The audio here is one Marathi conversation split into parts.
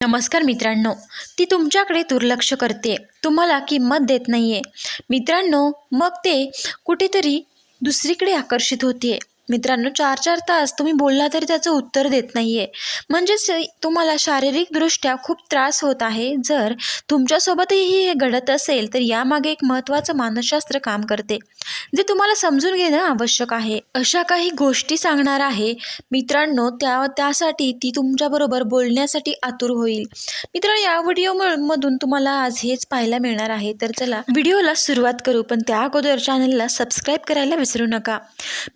नमस्कार मित्रांनो ती तुमच्याकडे दुर्लक्ष करते. तुम्हाला किंमत देत नाही आहे मित्रांनो मग ते कुठेतरी दुसरीकडे आकर्षित होते मित्रांनो चार चार तास तुम्ही बोलला तरी त्याचं उत्तर देत नाही आहे म्हणजेच तुम्हाला शारीरिकदृष्ट्या खूप त्रास होत आहे. जर तुमच्यासोबतही हे घडत असेल तर यामागे एक महत्त्वाचं मानसशास्त्र काम करते जे तुम्हाला समजून घेणं आवश्यक आहे. अशा काही गोष्टी सांगणार आहे. मित्रांनो त्या त्यासाठी ती तुमच्याबरोबर बोलण्यासाठी आतुर होईल. मित्रांनो या व्हिडिओ मधून तुम्हाला आज हेच पाहायला मिळणार आहे. तर चला व्हिडिओला सुरुवात करू पण त्या अगोदर चॅनलला सबस्क्राईब करायला विसरू नका.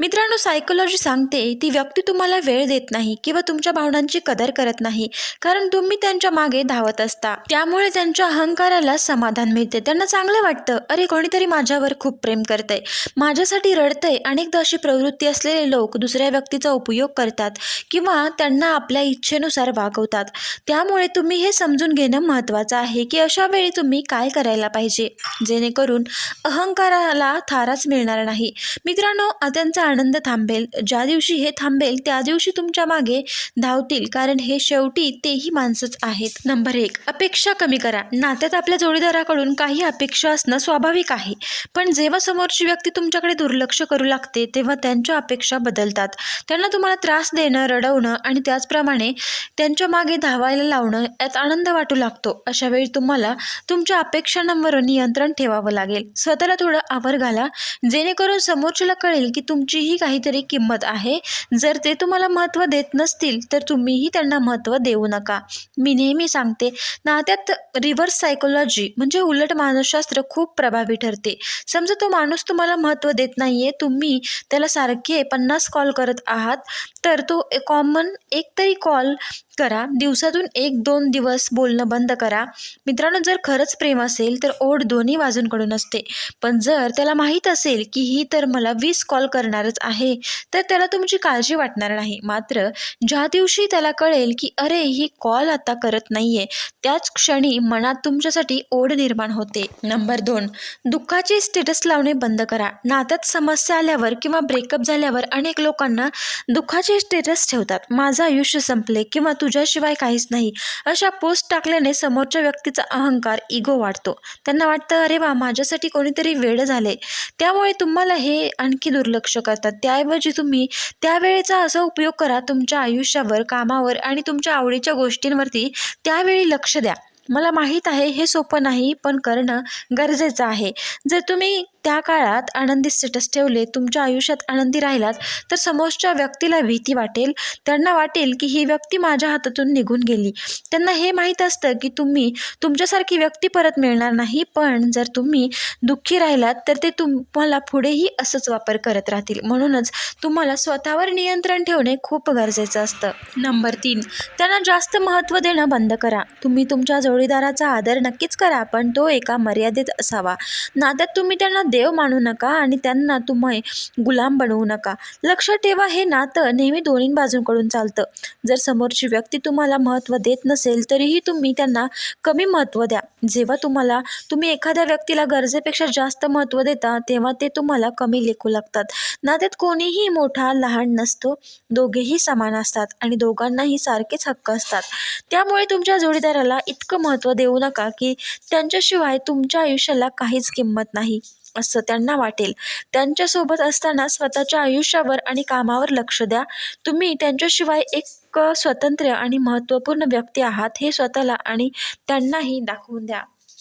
मित्रांनो सायकोलॉजी सांगते ती व्यक्ती तुम्हाला वेळ देत नाही किंवा तुमच्या भावनांची कदर करत नाही. कारण तुम्ही त्यांच्या मागे धावत असता. त्यामुळे त्यांच्या अहंकाराला समाधान मिळते. त्यांना चांगलं वाटतं. अरे कोणीतरी माझ्यावर खूप प्रेम करतंय. माझ्यासाठी रडतंय. अनेकदा अशी प्रवृत्ती असलेले लोक दुसऱ्या व्यक्तीचा उपयोग करतात किंवा त्यांना आपल्या इच्छेनुसार वागवतात. त्यामुळे तुम्ही हे समजून घेणं महत्त्वाचं आहे की अशा वेळी तुम्ही काय करायला पाहिजे? जेणेकरून अहंकाराला थाराच मिळणार नाही. मित्रांनो त्यांचा आनंद थांबेल. ज्या दिवशी हे थांबेल त्या दिवशी तुमच्या मागे धावतील कारण हे शेवटी तेही माणसंच आहेत. नंबर एक अपेक्षा कमी करा. नात्यात आपल्या जोडीदाराकडून काही अपेक्षा असणं स्वाभाविक आहे. पण जेव्हा समोरची व्यक्ती तुमच्याकडे दुर्लक्ष करू लागते तेव्हा त्यांच्या अपेक्षा बदलतात. त्यांना तुम्हाला त्रास देणं रडवणं आणि त्याचप्रमाणे त्यांच्या मागे धावायला लावणं यात आनंद वाटू लागतो. अशा वेळी तुम्हाला तुमच्या अपेक्षांवर नियंत्रण ठेवावं लागेल. स्वतःला थोडं आवर घाला. जेणेकरून समोरच्याला कळेल की तुमचीही काहीतरी किंमत आहे. जर ते तुम्हाला महत्त्व देत नसतील तर तुम्हीही त्यांना महत्त्व देऊ नका. मी नेहमी सांगते नात्यात रिव्हर्स सायकोलॉजी म्हणजे उलट मानसशास्त्र खूप प्रभावी ठरते. समजा तो माणूस तुम्हाला महत्त्व देत नाही आहे तुम्ही त्याला सारखे पन्नास कॉल करत आहात तर तो कॉमन एक तरी कॉल करा. दिवसातून एक दोन दिवस बोलणं बंद करा. मित्रांनो जर खरंच प्रेम असेल तर ओढ दोन्ही बाजूंकडून असते. पण जर त्याला माहीत असेल की ही तर मला वीस कॉल करणारच आहे तर त्याला तुमची म्हणजे काळजी वाटणार नाही. मात्र ज्या दिवशी त्याला कळेल की अरे ही कॉल आता करत नाही आहे त्याच क्षणी मनात तुमच्यासाठी ओढ निर्माण होते. नंबर दोन दुःखाचे स्टेटस लावणे बंद करा. नात्यात समस्या आल्यावर किंवा ब्रेकअप झाल्यावर अनेक लोकांना दुःखाचे स्टेटस ठेवतात. माझं आयुष्य संपले किंवा तुझ्याशिवाय काहीच नाही. अशा पोस्ट टाकल्याने समोरच्या व्यक्तीचा अहंकार इगो वाढतो. त्यांना वाटतं अरे वा माझ्यासाठी कोणीतरी वेळ झाले त्यामुळे तुम्हाला हे आणखी दुर्लक्ष करतात. त्याऐवजी तुम्ही त्यावेळेचा असा उपयोग करा. तुमच्या आयुष्यावर कामावर आणि तुमच्या आवडीच्या गोष्टींवरती त्यावेळी लक्ष द्या. मला माहीत आहे हे सोपं नाही पण करणं गरजेचं आहे. जर तुम्ही त्या काळात आनंदी स्टेटस ठेवले तुमच्या आयुष्यात आनंदी राहिलात तर समोरच्या व्यक्तीला भीती वाटेल. त्यांना वाटेल की ही व्यक्ती माझ्या हातातून निघून गेली. त्यांना हे माहीत असतं की तुम्ही तुमच्यासारखी व्यक्ती परत मिळणार नाही पण जर तुम्ही दुःखी राहिलात तर ते तुम्हाला पुढेही असंच वापर करत राहतील. म्हणूनच तुम्हाला स्वतःवर नियंत्रण ठेवणे खूप गरजेचं असतं. नंबर तीन त्यांना जास्त महत्त्व देणं बंद करा. तुम्ही तुमच्या जोडीदाराचा आदर नक्कीच करा पण तो एका मर्यादेत असावा. नात्यात तुम्ही त्यांना देव मानू नका आणि त्यांना तुम्ही गुलाम बनवू नका. लक्षात ठेवा हे नातं नेहमी दोन्ही बाजूंकडून चालतं. जर समोरची व्यक्ती तुम्हाला महत्त्व देत नसेल तरीही तुम्ही त्यांना कमी महत्त्व द्या. जेव्हा तुम्हाला तुम्ही एखाद्या व्यक्तीला गरजेपेक्षा जास्त महत्त्व देता तेव्हा ते तुम्हाला कमी लेखू लागतात. नात्यात कोणीही मोठा लहान नसतो. दोघेही समान असतात आणि दोघांनाही सारखेच हक्क असतात. त्यामुळे तुमच्या जोडीदाराला इतकं महत्त्व देऊ नका की त्यांच्याशिवाय तुमच्या आयुष्याला काहीच किंमत नाही. असं त्यांना वाटेल. त्यांच्यासोबत असताना स्वतःच्या आयुष्यावर आणि कामावर लक्ष द्या. तुम्ही त्यांच्याशिवाय एक स्वतंत्र आणि महत्त्वपूर्ण व्यक्ती आहात हे स्वतःला आणि त्यांनाही दाखवून द्या.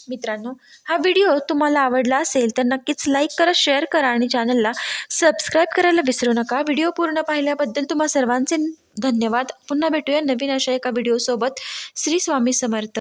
मित्रांनो हा व्हिडिओ तुम्हाला आवडला असेल तर नक्कीच लाईक करा शेअर करा आणि चॅनलला सबस्क्राईब करायला विसरू नका. व्हिडिओ पूर्ण पाहिल्याबद्दल तुम्हा सर्वांचे धन्यवाद. पुन्हा भेटूया नवीन अशा एका व्हिडिओसोबत. श्री स्वामी समर्थ.